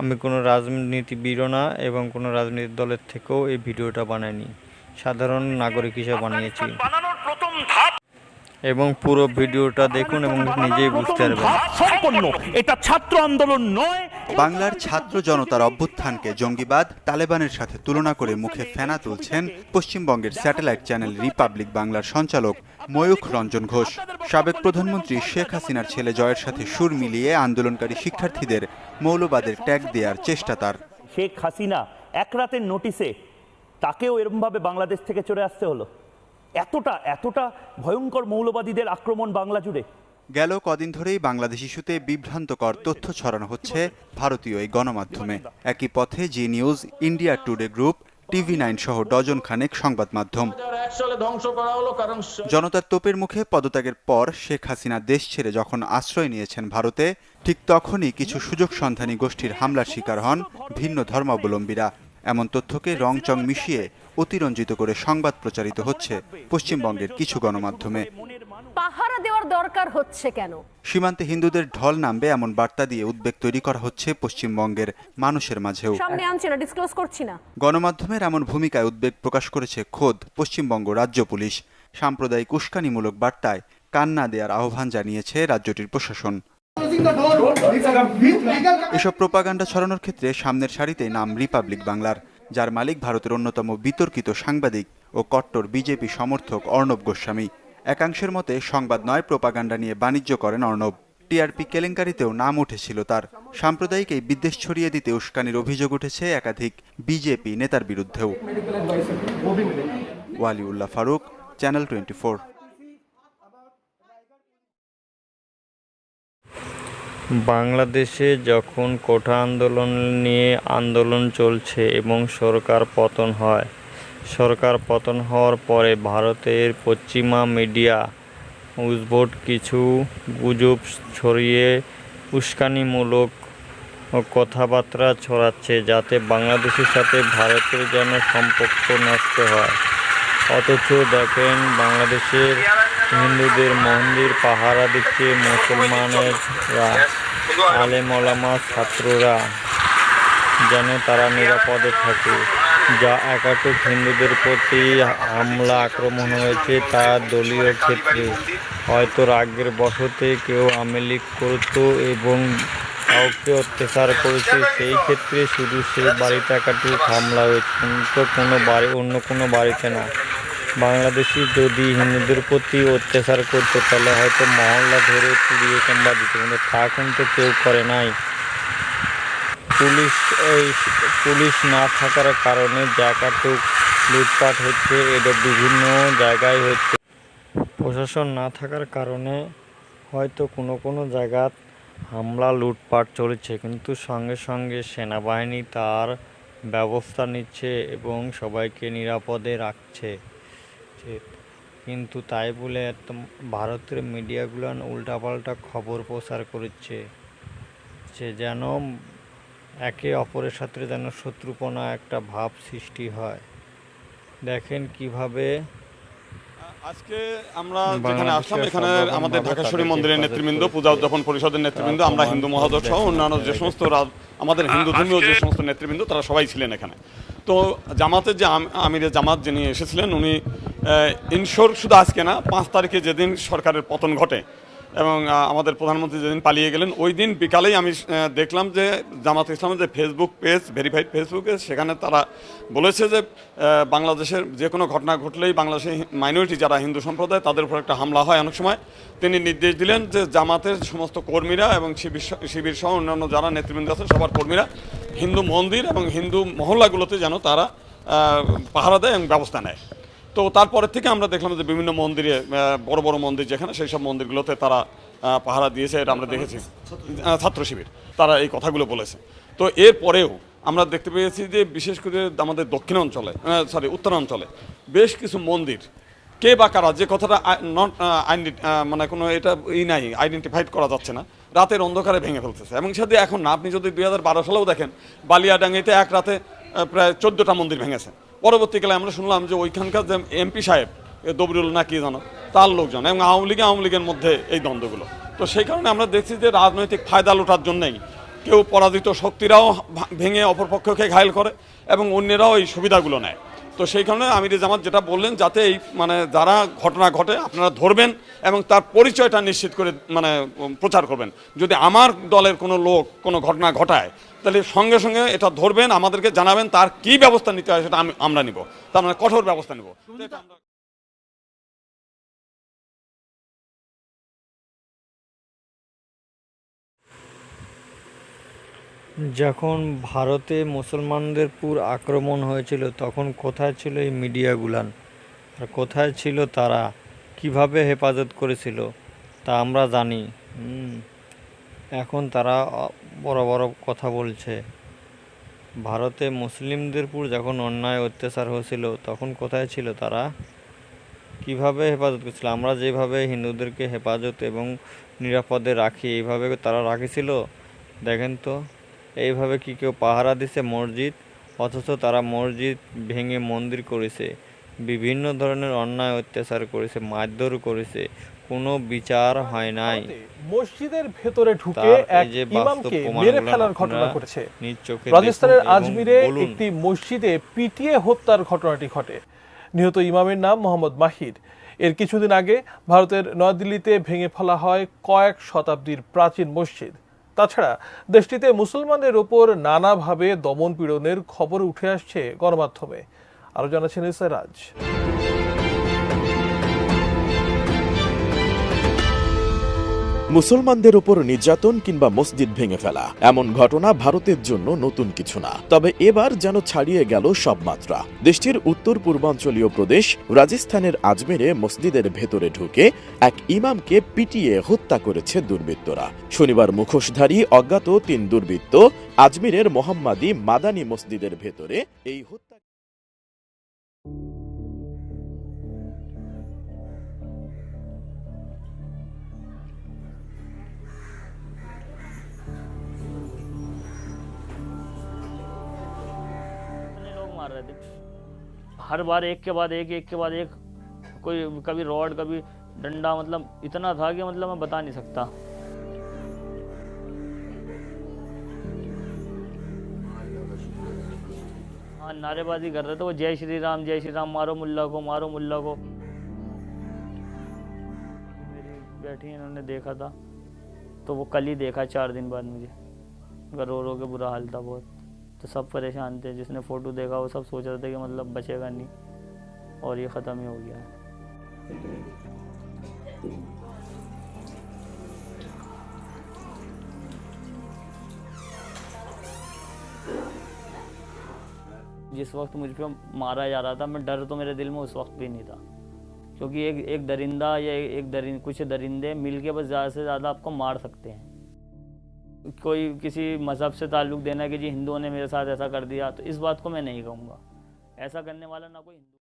আমি কোনো রাজনীতি না এবং কোনো রাজনৈতিক দলের থেকেও এই ভিডিওটা বানাইনি। সাধারণ নাগরিক হিসেবে বানিয়েছি। এবং পুরো ভিডিওটা দেখুন এবং নিজেই বুঝতে পারবেন। সম্পন্ন এটা ছাত্র আন্দোলন নয়। বাংলার ছাত্র জনতার অভ্যুত্থানকে জঙ্গিবাদ তালেবানের সাথে তুলনা করে মুখে ফেনা তুলছেন পশ্চিমবঙ্গের স্যাটেলাইট চ্যানেল রিপাবলিক বাংলার সঞ্চালক ময়ূখ রঞ্জন ঘোষ। সাবেক প্রধানমন্ত্রী শেখ হাসিনার ছেলে জয়ের সাথে সুর মিলিয়ে আন্দোলনকারী শিক্ষার্থীদের মৌলবাদের ট্যাগ দেওয়ার চেষ্টা তার। শেখ হাসিনা এক রাতের নোটিসে তাকেও এরমভাবে বাংলাদেশ থেকে চলে আসতে হলো। এতটা এতটা ভয়ঙ্কর মৌলবাদীদের আক্রমণ বাংলা জুড়ে। গেল কদিন ধরেই বাংলাদেশ ইস্যুতে বিভ্রান্তকর তথ্য ছড়ানো হচ্ছে ভারতীয় এই গণমাধ্যমে। একই পথে Zee News, India Today group, TV nine সহ ডজন খানেক সংবাদ মাধ্যম। জনতার তোপের মুখে পদত্যাগের পর শেখ হাসিনা দেশ ছেড়ে যখন আশ্রয় নিয়েছেন ভারতে, ঠিক তখনই কিছু সুযোগ সন্ধানী গোষ্ঠীর হামলার শিকার হন ভিন্ন ধর্মাবলম্বীরা। এমন তথ্যকে রংচং মিশিয়ে অতিরঞ্জিত করে সংবাদ প্রচারিত হচ্ছে পশ্চিমবঙ্গের কিছু গণমাধ্যমে। পাহারা দেওয়ার দরকার হচ্ছে কেন? সীমান্তে হিন্দুদের ঢল নামবে এমন বার্তা দিয়ে উদ্বেগ তৈরি করা হচ্ছে পশ্চিমবঙ্গের মানুষের মাঝেও। সামনে আনছি না ডিসক্লোজ করছি না। গণমাধ্যমের এমন ভূমিকায় উদ্বেগ প্রকাশ করেছে খোদ পশ্চিমবঙ্গ রাজ্য পুলিশ। সাম্প্রদায়িক উস্কানিমূলক বার্তায় কান্না দেওয়ার আহ্বান জানিয়েছে রাজ্যটির প্রশাসন। এসব প্রোপাগান্ডা ছড়ানোর ক্ষেত্রে সামনের সারিতে নাম রিপাবলিক বাংলার। যার মালিক ভারতের অন্যতম বিতর্কিত সাংবাদিক ও কট্টর বিজেপি সমর্থক অর্ণব গোস্বামী। একাংশের মতে, সংবাদ নয়, প্রোপাগান্ডা নিয়ে বাণিজ্য করেন অর্ণব। টিআরপি কেলেঙ্কারিতেও নাম উঠেছিল তার। সাম্প্রদায়িক এই বিদ্বেষ ছড়িয়ে দিতে উস্কানির অভিযোগ উঠেছে একাধিক বিজেপি নেতার বিরুদ্ধেও। ওয়ালিউল্লাহ ফারুক, চ্যানেল টোয়েন্টি বাংলাদেশে যখন কোঠা আন্দোলন নিয়ে আন্দোলন চলছে এবং সরকার পতন হয়, সরকার পতন হওয়ার পরে ভারতের পশ্চিমা মিডিয়া উদ্ভট কিছু গুজব ছড়িয়ে উস্কানিমূলক কথাবার্তা ছড়াচ্ছে যাতে বাংলাদেশের সাথে ভারতের যেন সম্পর্ক নষ্ট হয়। অথচ দেখেন বাংলাদেশের হিন্দুদের মন্দির পাহারা দিচ্ছে মুসলমানেরা আলেম ওলামা ছাত্ররা, যেন তারা নিরাপদে থাকে। যা একাটুক হিন্দুদের প্রতি হামলা আক্রমণ হয়েছে তা দলীয় ক্ষেত্রে। হয়তো রাগের বসতে কেউ আমেলিক করতো এবং কাউকে অত্যাচার করেছে, সেই ক্ষেত্রে শুধু সে বাড়িতে একাটুক হামলা হয়েছে, কিন্তু কোনো বাড়ি, অন্য কোনো বাড়িতে না। বাংলাদেশি যদি হিন্দুদের প্রতি অত্যাচার করতো, তাহলে হয়তো মহল্লা ধরে পুড়িয়ে কিংবা দিত কিন্তু তা কিন্তু কেউ করে নাই। পুলিশ এই পুলিশ না থাকার কারণে জায়গাটুক লুটপাট হচ্ছে এটা বিভিন্ন জায়গায় হচ্ছে। প্রশাসন না থাকার কারণে হয়তো কোনো কোনো জায়গাত হামলা, লুটপাট চলেছে, কিন্তু সঙ্গে সঙ্গে সেনাবাহিনী তার ব্যবস্থা নিচ্ছে এবং সবাইকে নিরাপদে রাখছে। যে- কিন্তু তাই বলে ভারতের মিডিয়াগুলো উল্টাপাল্টা খবর প্রচার করছে। সে যেন একে অপরের সাথে যেন শত্রুপনা একটা ভাব সৃষ্টি হয়। দেখেন কীভাবে আজকে আমরা যেখানে আসলাম এখানে আমাদের ঢাকেশ্বরী মন্দিরের নেতৃবৃন্দ পূজা উদযাপন পরিষদের নেতৃবৃন্দ আমরা হিন্দু মহাজোট সহ অন্যান্য যে সমস্ত আমাদের হিন্দু ধর্মীয় যে সমস্ত নেতৃবৃন্দ তারা সবাই ছিলেন এখানে। তো জামাতের যে আম- আমিরে জামাত যিনি এসেছিলেন উনি ইনশোর শুধু আজকে না, পাঁচ তারিখে যেদিন সরকারের পতন ঘটে এবং আমাদের প্রধানমন্ত্রী যেদিন পালিয়ে গেলেন, ওই দিন বিকালেই আমি দেখলাম যে জামাত ইসলামের যে ফেসবুক পেজ ভেরিফাইড ফেসবুকে সেখানে তারা বলেছে যে বাংলাদেশের যে কোনো ঘটনা ঘটলেই বাংলাদেশের মাইনরিটি যারা হিন্দু সম্প্রদায়, তাদের উপর একটা হামলা হয় অনেক সময়। তিনি নির্দেশ দিলেন যে জামাতের সমস্ত কর্মীরা এবং শিবির শিবির সহ অন্যান্য যারা নেতৃবৃন্দ আছে, সবার কর্মীরা হিন্দু মন্দির এবং হিন্দু মহল্লাগুলোতে যেন তারা পাহারা দেয় এবং ব্যবস্থা নেয়। তো তারপরের থেকে আমরা দেখলাম যে বিভিন্ন মন্দিরে বড় বড় মন্দির যেখানে সেই সব মন্দিরগুলোতে তারা পাহারা দিয়েছে এটা আমরা দেখেছি। ছাত্র শিবির। তারা এই কথাগুলো বলেছে। তো এর পরেও আমরা দেখতে পেয়েছি যে বিশেষ করে আমাদের দক্ষিণ অঞ্চলে সরি উত্তরাঞ্চলে বেশ কিছু মন্দির কে বা কারা যে কথাটা নট মানে কোনো এটা ই নাই আইডেন্টিফাইড করা যাচ্ছে না রাতের অন্ধকারে ভেঙে ফেলতেছে। এবং সাথে এখন না আপনি যদি দুই হাজার বারো সালেও দেখেন বালিয়াডাঙ্গিতে এক রাতে প্রায় চোদ্দোটা মন্দির ভেঙেছে। পরবর্তীকালে আমরা শুনলাম যে ওইখানকার যে এমপি সাহেব দবরুল না কি জানো, তার লোকজন এবং আওয়ামী লীগ, আওয়ামী লীগের মধ্যে এই দ্বন্দ্বগুলো। তো সেই কারণে আমরা দেখছি যে রাজনৈতিক ফায়দা লোটার জন্যেই কেউ পরাজিত শক্তিরাও ভেঙে অপরপক্ষকে ঘায়ল করে এবং অন্যেরাও এই সুবিধাগুলো নেয়। তো সেই কারণে আমির জামাত যেটা বললেন, যাতে এই মানে যারা ঘটনা ঘটে আপনারা ধরবেন এবং তার পরিচয়টা নিশ্চিত করে মানে প্রচার করবেন। যদি আমার দলের কোনো লোক কোনো ঘটনা ঘটায়, তাহলে সঙ্গে সঙ্গে এটা ধরবেন, আমাদেরকে জানাবেন তার কি ব্যবস্থা নিতে হয় সেটা আমরা নিব। তার মানে কঠোর ব্যবস্থা নিব। যখন ভারতে মুসলমানদের পুর আক্রমণ হয়েছিল, তখন কোথায় ছিল এই মিডিয়াগুলান? আর কোথায় ছিল তারা? কীভাবে হেফাজত করেছিল? তা আমরা জানি। এখন তারা বড় বড় কথা বলছে। ভারতে মুসলিমদের পুর যখন অন্যায় অত্যাচার হয়েছিল, তখন কোথায় ছিল তারা? কীভাবে হেফাজত করছিল? আমরা যেভাবে হিন্দুদেরকে হেফাজত এবং নিরাপদে রাখি, এইভাবে তারা রাখিছিল দেখেন তো। এইভাবে কি কেউ পাহারা দিছে মসজিদ? অথচ তারা মসজিদ ভেঙে মন্দির করেছে। বিভিন্ন ধরনের অন্যায় অত্যাচার করেছে মারধর করেছে। কোনো বিচার হয় নাই। মসজিদের ভেতরে ঢুকে এক ইমামকে মেরে ফেলার ঘটনা ঘটেছে। রাজস্থানের আজমিরে একটি মসজিদে পিটিয়ে হত্যার ঘটনাটি ঘটে। নিহত ইমামের নাম মোহাম্মদ মাহির। এর কিছুদিন আগে ভারতের নয়াদিল্লিতে ভেঙে ফেলা হয় কয়েক শতাব্দীর প্রাচীন মসজিদ। তাছাড়া দেশটিতে মুসলমানদের ওপর নানাভাবে দমন পীড়নের খবর উঠে আসছে গণমাধ্যমে। আরও জানাচ্ছেন রাজ। মুসলমানদের ওপর নির্যাতন কিংবা মসজিদ ভেঙে ফেলা, এমন ঘটনা ভারতের জন্য নতুন কিছু না। তবে এবার যেন ছাড়িয়ে গেল সব মাত্রা। দেশটির উত্তর পূর্বাঞ্চলীয় প্রদেশ, রাজস্থানের আজমেরে মসজিদের ভেতরে ঢুকে এক ইমামকে পিটিয়ে হত্যা করেছে দুর্বৃত্তরা। শনিবার মুখোশধারী অজ্ঞাত তিন দুর্বৃত্ত আজমিরের মোহাম্মাদি মাদানী মসজিদের ভেতরে এই হত্যা कितने लोग रहे थे हर बार एक के बाद एक एक के बाद एक। कोई कभी रॉड कभी डंडा मतलब इतना था कि मतलब मैं बता नहीं सकता। हाँ नारेबाजी कर रहे थे वो, जय श्री राम, जय श्री राम, मारो मुल्ला को, मारो मुल्ला को। मेरी बैठी इन्होंने देखा था तो वो कल ही देखा, चार दिन बाद मुझे। रो रो के बुरा हाल था बहुत। तो सब परेशान थे, जिसने फ़ोटो देखा, वो सब सोच रहे थे कि मतलब बचेगा नहीं। और ये ख़त्म ही हो गया। जिस वक्त मुझ पर मारा जा रहा था, मैं डर तो मेरे दिल में उस वक्त भी नहीं था। क्योंकि एक एक दरिंदा या एक दरिंद, कुछ दरिंदे मिल के बस ज़्यादा से ज़्यादा आपको मार सकते हैं। कोई किसी मज़हब से ताल्लुक़ देना कि जी हिंदुओं ने मेरे साथ ऐसा कर दिया तो इस बात को मैं नहीं कहूँगा ऐसा करने वाला ना कोई हिंदू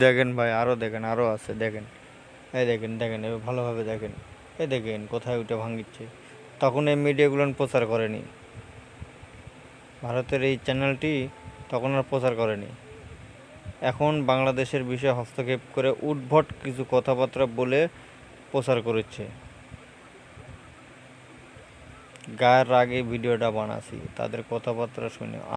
দেখেন ভাই আরও দেখেন আরও আছে দেখেন এই দেখেন দেখেন এবার ভালোভাবে দেখেন এই দেখেন কোথায় উঠে ভাঙিচ্ছে তখন এই মিডিয়াগুলো প্রচার করেনি ভারতের এই চ্যানেলটি তখন আর প্রচার করেনি। এখন বাংলাদেশের বিষয়ে হস্তক্ষেপ করে উদ্ভট কিছু কথাবার্তা বলে প্রচার করেছে। গায়ের রাগে ভিডিওটা বানাছি, তাদের কথাবার্তা শুনে